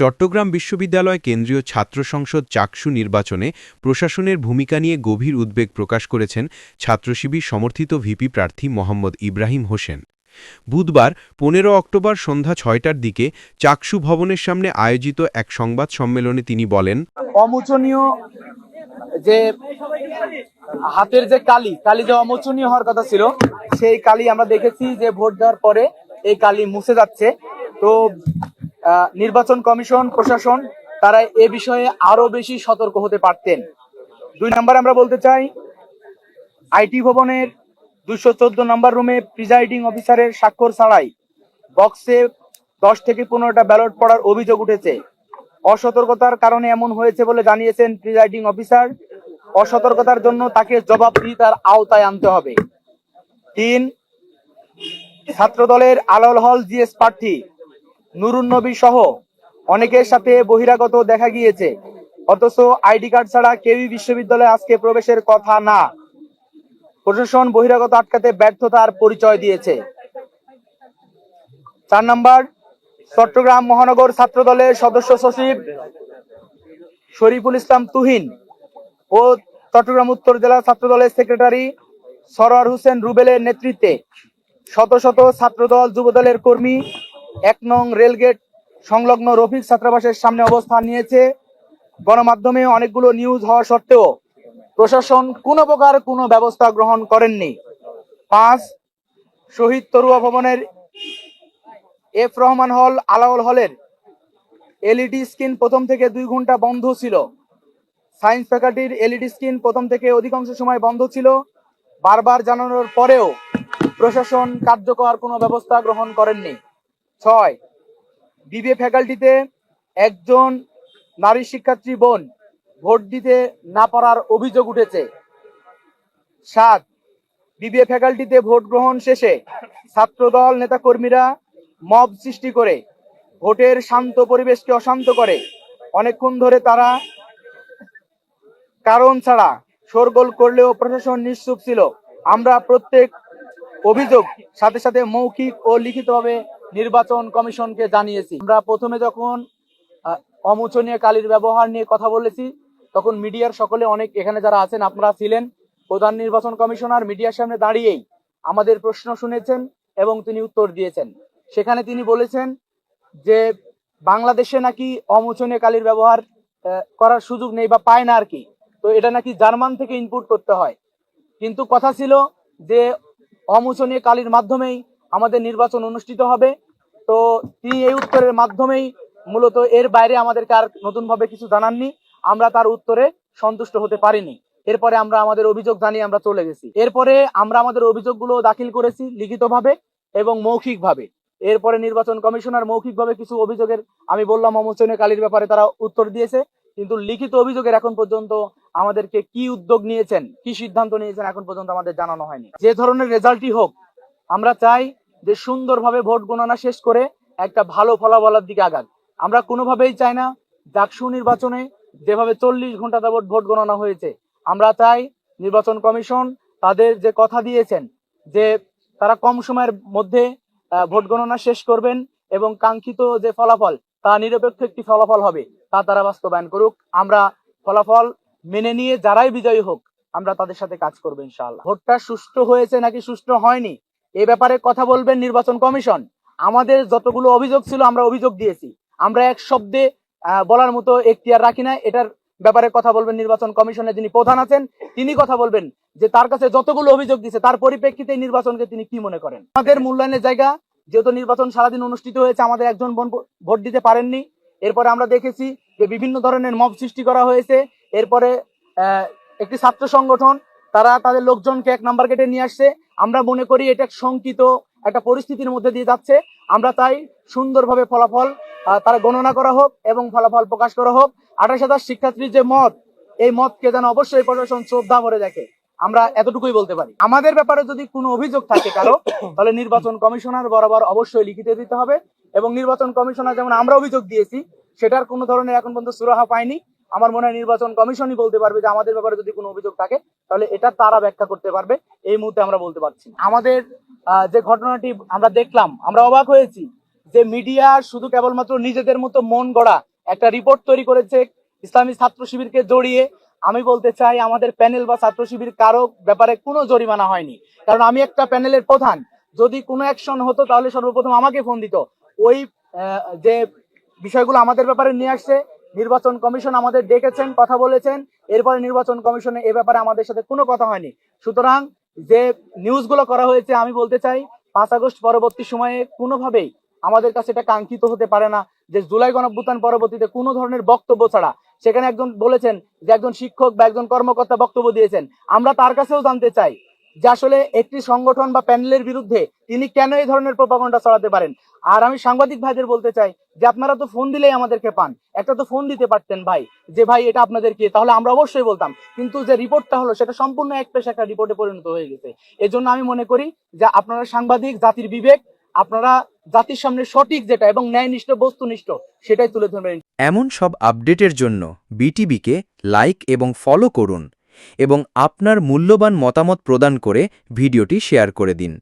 চট্টগ্রাম বিশ্ববিদ্যালয় কেন্দ্রীয় ছাত্র সংসদ চাকসু নির্বাচনে প্রশাসনের ভূমিকা নিয়ে গভীর উদ্বেগ প্রকাশ করেছেন ছাত্রশিবির সমর্থিত ভিপি প্রার্থী মোহাম্মদ ইব্রাহিম হোসেন। বুধবার পনেরো অক্টোবর সন্ধ্যা ছয়টার দিকে চাকসু ভবনের সামনে আয়োজিত এক সংবাদ সম্মেলনে তিনি বলেন, অমোচনীয় যে হাতের যে কালি কালি যে অমোচনীয় হওয়ার কথা ছিল, সেই কালি আমরা দেখেছি যে ভোট দেওয়ার পরে এই কালি মুছে যাচ্ছে। তো নির্বাচন কমিশন, প্রশাসন, তারা এ বিষয়ে আরও বেশি সতর্ক হতে পারতেন। দুই নম্বর আমরা বলতে চাই, আইটি ভবনের দুশো চোদ্দ নম্বর রুমে প্রিজাইডিং অফিসারের স্বাক্ষর ছাড়াই বক্সে দশ থেকে পনেরোটা ব্যালট পড়ার অভিযোগ উঠেছে। অসতর্কতার কারণে এমন হয়েছে বলে জানিয়েছেন প্রিজাইডিং অফিসার। অসতর্কতার জন্য তাকে জবাবদিহিতার আওতায় আনতে হবে। তিন, ছাত্রদলের আলাল হল জিএস প্রার্থী নুরুন নবী সহ অনেকের সাথে বহিরাগত দেখা গিয়েছে। অথচ আইডি কার্ড ছাড়া কেউই বিশ্ববিদ্যালয়ে আজকে প্রবেশের কথা না। প্রশাসন বহিরাগত আটকাতে ব্যর্থতার পরিচয় দিয়েছে। চার নম্বর, চট্টগ্রাম মহানগর ছাত্র দলের সদস্য সচিব শরীফুল ইসলাম তুহিন ও চট্টগ্রাম উত্তর জেলা ছাত্র দলের সেক্রেটারি সরোয়ার হোসেন রুবেলের নেতৃত্বে শত শত ছাত্রদল, যুবদলের কর্মী এক নং রেলগেট সংলগ্ন রফিক ছাত্রাবাসের সামনে অবস্থান নিয়েছে। গণমাধ্যমে অনেকগুলো নিউজ হওয়া সত্ত্বেও প্রশাসন কোনো প্রকার কোনো ব্যবস্থা গ্রহণ করেননি। পাঁচ, শহীদ তরুয়া ভবনের এফ রহমান হল আলাউল হলের এলইডি স্ক্রিন প্রথম থেকে দুই ঘণ্টা বন্ধ ছিল। সায়েন্স ফ্যাকাল্টির এলইডি স্ক্রিন প্রথম থেকে অধিকাংশ সময় বন্ধ ছিল। বারবার জানানোর পরেও প্রশাসন কার্যকর কোনো ব্যবস্থা গ্রহণ করেননি। ছয়। বিবিএ ফ্যাকাল্টিতে একজন নারী শিক্ষার্থী বোন ভোট দিতে না পারার অভিযোগ উঠেছে। সাত। বিবিএ ফ্যাকাল্টিতে ভোট গ্রহণ শেষে ছাত্রদল নেতাকর্মীরা মব সৃষ্টি করে ভোটের শান্ত পরিবেশকে অশান্ত করে। অনেকক্ষণ ধরে তারা কারণ ছাড়া শোরগোল করলেও প্রশাসন নিশ্চুপ ছিল। আমরা প্রত্যেক অভিযোগ সাথে সাথে মৌখিক ও লিখিতভাবে নির্বাচন কমিশনকে জানিয়েছি। আমরা প্রথমে যখন অমোচনীয় কালির ব্যবহার নিয়ে কথা বলেছি, তখন মিডিয়ার সকলে অনেক এখানে যারা আছেন, আপনারা ছিলেন প্রধান নির্বাচন কমিশনার মিডিয়ার সামনে দাঁড়িয়েই আমাদের প্রশ্ন শুনেছেন এবং তিনি উত্তর দিয়েছেন। সেখানে তিনি বলেছেন যে, বাংলাদেশে নাকি অমোচনীয় কালির ব্যবহার করার সুযোগ নেই বা পায় না আর কি তো এটা নাকি জার্মান থেকে ইনপুট করতে হয়। কিন্তু কথা ছিল যে, অমোচনীয় কালির মাধ্যমেই আমাদের নির্বাচন অনুষ্ঠিত হবে। তো তিনি এই উত্তরের মাধ্যমেই মূলত এর বাইরে আমাদেরকে আর নতুন ভাবে কিছু জানাননি। আমরা তার উত্তরে সন্তুষ্ট হতে পারিনি। এরপরে আমরা আমাদের অভিযোগ জানিয়ে আমরা চলে গেছি। এরপরে আমরা আমাদের অভিযোগগুলো দাখিল করেছি লিখিতভাবে এবং মৌখিকভাবে। এরপরে নির্বাচন কমিশনার মৌখিকভাবে কিছু অভিযোগের, আমি বললাম অমোচনীয় কালির ব্যাপারে তারা উত্তর দিয়েছে। কিন্তু লিখিত অভিযোগের এখন পর্যন্ত আমাদেরকে কি উদ্যোগ নিয়েছেন, কি সিদ্ধান্ত নিয়েছেন, এখন পর্যন্ত আমাদের জানানো হয়নি। যে ধরনের রেজাল্টই হোক, আমরা চাই যে সুন্দরভাবে ভোট গণনা শেষ করে একটা ভালো ফলাফলের দিকে আগাক আমরা কোনোভাবেই চাই না ডাকসু নির্বাচনে যেভাবে চল্লিশ ঘণ্টা যাবৎ ভোট গণনা হয়েছে, আমরা চাই নির্বাচন কমিশন তাদের যে কথা দিয়েছেন, যে তারা কম সময়ের মধ্যে ভোট গণনা শেষ করবেন এবং কাঙ্ক্ষিত যে ফলাফল, তা নিরপেক্ষ একটি ফলাফল হবে, তা তারা বাস্তবায়ন করুক। আমরা ফলাফল মেনে নিয়ে যারাই বিজয়ী হোক, আমরা তাদের সাথে কাজ করব ইনশাআল্লাহ। ভোটটা সুষ্ঠু হয়েছে নাকি সুষ্ঠু হয়নি এ ব্যাপারে কথা বলবেন নির্বাচন কমিশন। আমাদের যতগুলো অভিযোগ ছিল, আমরা অভিযোগ দিয়েছি। আমরা এক শব্দে বলার মতো এখতিয়ার রাখি না এটার ব্যাপারে কথা বলবেন নির্বাচন কমিশনের যিনি প্রধান আছেন, তিনি কথা বলবেন যে তার কাছে যতগুলো অভিযোগ দিয়েছে, তার পরিপ্রেক্ষিতে নির্বাচনকে তিনি কি মনে করেন? আমাদের মূল্যায়নের জায়গা, যেহেতু নির্বাচন সারাদিন অনুষ্ঠিত হয়েছে, আমাদের একজন বোন ভোট দিতে পারেননি। এরপরে আমরা দেখেছি যে বিভিন্ন ধরনের মব সৃষ্টি করা হয়েছে। এরপরে একটি ছাত্র সংগঠন, তারা তাদের লোকজনকে এক নাম্বার গেটে নিয়ে আসছে। আমরা মনে করি এটা শঙ্কিত একটা পরিস্থিতির মধ্যে দিয়ে যাচ্ছে। আমরা তাই সুন্দরভাবে ফলাফল তারা গণনা করা হোক এবং ফলাফল প্রকাশ করা হোক। আঠাশ হাজার শিক্ষার্থীর যে মত, এই মতকে যেন অবশ্যই প্রশাসন শ্রদ্ধা ভরে দেখে। আমরা এতটুকুই বলতে পারি। আমাদের ব্যাপারে যদি কোনো অভিযোগ থাকে কারও, তাহলে নির্বাচন কমিশনার বরাবর অবশ্যই লিখিত দিতে হবে এবং নির্বাচন কমিশনার যেমন আমরা অভিযোগ দিয়েছি, সেটার কোনো ধরনের এখন পর্যন্ত সুরাহা পাইনি। আমার মনে হয় নির্বাচন কমিশনই বলতে পারবে যে আমাদের ব্যাপারে যদি কোনো অভিযোগ থাকে, তাহলে এটা তারা ব্যাখ্যা করতে পারবে। এই মুহূর্তে আমরা বলতে পারছি আমাদের যে ঘটনাটি আমরা দেখলাম, আমরা অবাক হয়েছি যে মিডিয়া শুধু কেবলমাত্র নিজেদের মতো মন গড়া একটা রিপোর্ট তৈরি করেছে ইসলামী ছাত্র শিবিরকে জড়িয়ে। আমি বলতে চাই, আমাদের প্যানেল বা ছাত্র শিবির কারও ব্যাপারে কোনো জরিমানা হয়নি। কারণ আমি একটা প্যানেলের প্রধান। যদি কোনো অ্যাকশন হতো, তাহলে সর্বপ্রথম আমাকে ফোন দিত। ওই যে বিষয়গুলো আমাদের ব্যাপারে নিয়ে আসছে নির্বাচন কমিশন আমাদের ডেকেছেন, কথা বলেছেন। এরপরে নির্বাচন কমিশনে এ ব্যাপারে আমাদের সাথে কোনো কথা হয়নি। সুতরাং যে নিউজগুলো করা হয়েছে, আমি বলতে চাই, পাঁচ আগস্ট পরবর্তী সময়ে কোনোভাবেই আমাদের কাছে এটা কাঙ্ক্ষিত হতে পারে না যে জুলাই গণঅভ্যুত্থান পরবর্তীতে কোনো ধরনের বক্তব্য ছাড়া। সেখানে একজন বলেছেন যে একজন শিক্ষক বা একজন কর্মকর্তা বক্তব্য দিয়েছেন। আমরা তার কাছেও জানতে চাই যে আসলে একটি সংগঠন বা প্যানেলের বিরুদ্ধে তিনি কেন এই ধরনের প্রপাগন্ডা ছড়াতে পারেন? আর আমি সাংবাদিক ভাইদের বলতে চাই যে আপনারা তো ফোন দিলেই আমাদেরকে পান। একটা তো ফোন দিতে পারতেন ভাই, যে ভাই এটা আপনাদের কি তাহলে আমরা অবশ্যই বলতাম। কিন্তু যে রিপোর্টটা হলো, সেটা সম্পূর্ণ এক পেশা একটা রিপোর্টে পরিণত হয়ে গেছে। এজন্য আমি মনে করি যে আপনারা সাংবাদিক, জাতির বিবেক, আপনারা জাতির সামনে সঠিক যেটা এবং ন্যায়নিষ্ঠ, বস্তুনিষ্ঠ, সেটাই তুলে ধরবেন। এমন সব আপডেটের জন্য বিটিভিকে লাইক এবং ফলো করুন। এবং আপনার মূল্যবান মতামত প্রদান করে ভিডিওটি শেয়ার করে দিন।